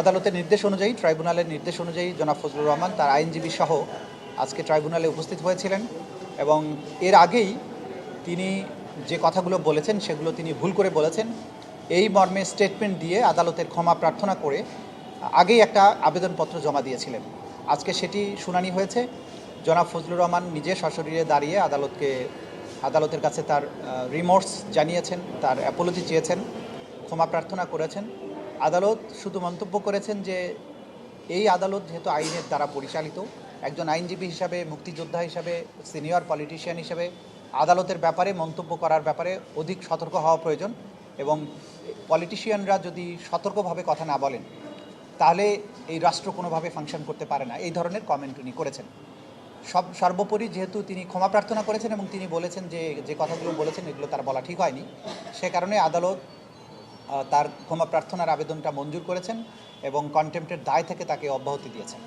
আদালতের নির্দেশ অনুযায়ী, ট্রাইব্যুনালের নির্দেশ অনুযায়ী জনাব ফজলুর রহমান তার আইনজীবী সহ আজকে ট্রাইব্যুনালে উপস্থিত হয়েছিলেন এবং এর আগেই তিনি যে কথাগুলো বলেছেন সেগুলো তিনি ভুল করে বলেছেন। এই মর্মে স্টেটমেন্ট দিয়ে আদালতের ক্ষমা প্রার্থনা করে আগেই একটা আবেদনপত্র জমা দিয়েছিলেন। আজকে সেটি শুনানি হয়েছে। জনাব ফজলুর রহমান নিজে সশরীরে দাঁড়িয়ে আদালতকে, আদালতের কাছে তার রিমোর্স জানিয়েছেন, তার অ্যাপোলজি চেয়েছেন, ক্ষমা প্রার্থনা করেছেন। আদালত শুধু মন্তব্য করেছেন যে এই আদালত যেহেতু আইনের দ্বারা পরিচালিত, একজন আইনজীবী হিসাবে, মুক্তিযোদ্ধা হিসাবে, সিনিয়র পলিটিশিয়ান হিসাবে আদালতের ব্যাপারে মন্তব্য করার ব্যাপারে অধিক সতর্ক হওয়া প্রয়োজন এবং পলিটিশিয়ানরা যদি সতর্কভাবে কথা না বলেন, তাহলে এই রাষ্ট্র কোনোভাবে ফাংশন করতে পারে না। এই ধরনের কমেন্ট উনি করেছেন। সব, সর্বোপরি যেহেতু তিনি ক্ষমা প্রার্থনা করেছেন এবং তিনি বলেছেন যে যে কথাগুলো বলেছেন, এগুলো তার বলা ঠিক হয়নি। সে কারণে আদালত তার ক্ষমা প্রার্থনার আবেদনটা মঞ্জুর করেছেন এবং কন্টেম্পের দায় থেকে তাকে অব্যাহতি দিয়েছেন।